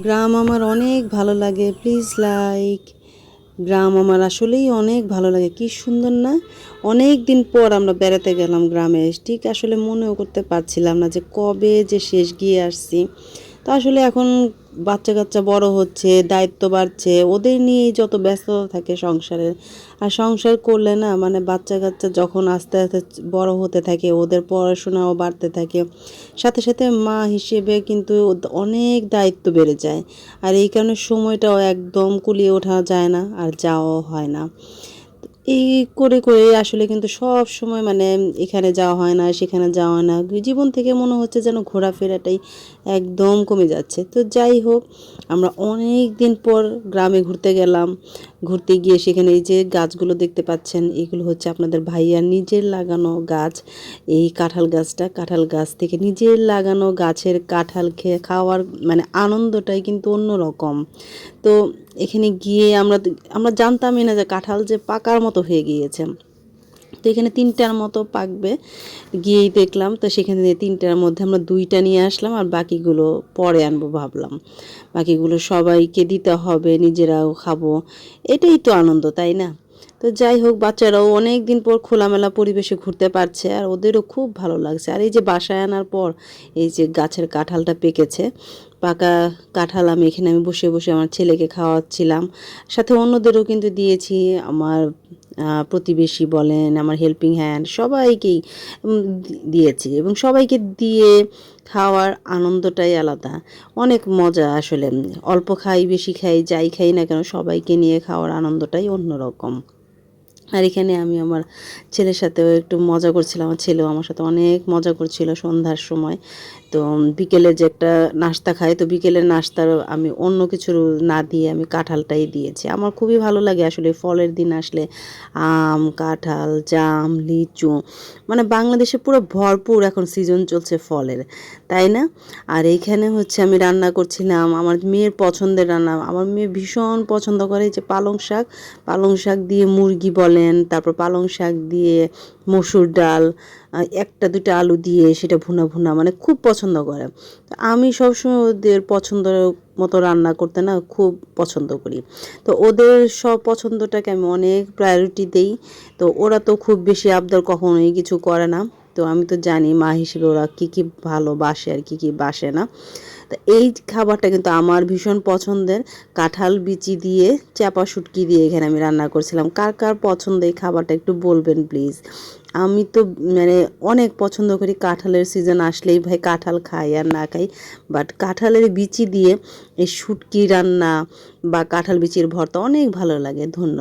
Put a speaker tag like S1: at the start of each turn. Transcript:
S1: গ্রাম আমার অনেক ভালো লাগে প্লিজ লাইক গ্রাম আমার আসলেই অনেক ভালো লাগে, কি সুন্দর না? অনেক দিন পর আমরা বেড়াতে গেলাম গ্রামে, ঠিক আসলে মনেও করতে পারছিলাম না যে কবে যে শেষ গিয়ে আসছি। তো আসলে এখন বাচ্চা কাচ্চা বড় হচ্ছে, দায়িত্ব বাড়ছে, ওদের নিয়েই যত ব্যস্ততা থাকে সংসারের আর সংসার করলে না মানে বাচ্চা কাচ্চা যখন আস্তে আস্তে বড় হতে থাকে, ওদের পড়াশোনাও বাড়তে থাকে। সাথে সাথে মা হিসেবে কিন্তু অনেক দায়িত্ব বেড়ে যায়। আর এই কারণে সময়টাও একদম কুলিয়ে ওঠা যায় না, আর যাওয়াও হয় না। এই করে করে আসলে কিন্তু সব সময় মানে এখানে যাওয়া হয় না, সেখানে যাওয়া হয় না। জীবন থেকে মনে হচ্ছে যেন ঘোরাফেরাটাই একদম কমে যাচ্ছে। তো যাই হোক, আমরা অনেক দিন পর গ্রামে ঘুরতে গেলাম। ঘুরতে গিয়ে সেখানে এই যে গাছগুলো দেখতে পাচ্ছেন, এগুলো হচ্ছে আপনাদের ভাইয়ার নিজের লাগানো গাছ। এই কাঁঠাল গাছটা, কাঁঠাল গাছ থেকে নিজের লাগানো গাছের কাঁঠাল খেয়ে খাওয়ার মানে আনন্দটাই কিন্তু অন্যরকম। তো এখানে গিয়ে আমরা আমরা জানতামই না যে কাঁঠাল যে পাকার মতো হয়ে গিয়েছে। তো এখানে তিনটার মতো পাকবে। গিয়েই দেখলাম, তো সেখানে তিনটার মধ্যে আমরা দুইটা নিয়ে আসলাম আর বাকিগুলো পরে আনব ভাবলাম। বাকিগুলো সবাইকে দিতে হবে, নিজেরাও খাব। এটাই তো আনন্দ, তাই না? তো যাই হোক, বাচ্চারাও অনেক দিন পর খোলামেলা পরিবেশে ঘুরতে পারছে আর ওদেরও খুব ভালো লাগছে। আর এই যে বাসায় আনার পর এই যে গাছের কাঁঠালটা পেকেছে, পাকা কাঁঠাল আমি এখানে আমি বসে বসে আমার ছেলেকে খাওয়াচ্ছিলাম। সাথে অন্যদেরও কিন্তু দিয়েছি, আমার প্রতিবেশী বলেন, আমার হেল্পিং হ্যান্ড সবাইকেই দিয়েছি এবং সবাইকে দিয়ে খাওয়ার আনন্দটাই আলাদা। অনেক মজা আসলে অল্প খাই, বেশি খাই, যাই খাই না কেন সবাইকে নিয়ে খাওয়ার আনন্দটাই অন্যরকম। আর এখানে আমি আমার ছেলের সাথেও একটু মজা করছিলাম, আমার ছেলেও আমার সাথে অনেক মজা করছিল সন্ধ্যার সময়। তো বিকেলে যে একটা নাস্তা খাই তো বিকেলের নাস্তার আমি অন্য কিছু না দিয়ে আমি কাঁঠালটাই দিয়েছি। আমার খুবই ভালো লাগে আসলে ফলের দিন আসলে আম, কাঁঠাল, জাম, লিচু মানে বাংলাদেশে পুরো ভরপুর এখন সিজন চলছে ফলের, তাই না? আর এইখানে হচ্ছে আমি রান্না করছিলাম, আমার মেয়ের পছন্দের রান্না, আমার মেয়ে ভীষণ পছন্দ করে যে পালং শাক। পালং শাক দিয়ে মুরগি বলেন তারপর পালং শাক দিয়ে, মসুর ডাল একটা দুটো আলু দিয়ে সেটা ভুনা ভুনা মানে খুব পছন্দ করে। আমি সবসময় ওদের পছন্দ মতো রান্না করতে না খুব পছন্দ করি। তো ওদের সব পছন্দটাকে আমি অনেক প্রায়োরিটি দেই। তো ওরা তো খুব বেশি আবদার কখনোই কিছু করে না। তো আমি তো জানি মা হিসেবে ওরা কী কী ভালোবাসে আর কী কী বাসে না। তো এই খাবারটা কিন্তু আমার ভীষণ পছন্দের। কাঁঠাল বিচি দিয়ে চাপা শুটকি দিয়ে এখানে আমি রান্না করছিলাম। কার কার পছন্দ এই খাবারটা একটু বলবেন প্লিজ আমি তো মানে অনেক পছন্দ করি। কাঁঠালের সিজন আসলেই ভাই কাঁঠাল খাই আর না খাই। বাট কাঁঠালের বিচি দিয়ে এই শুটকি রান্না বা কাঁঠাল বিচির ভর্তা অনেক ভালো লাগে। ধন্যবাদ।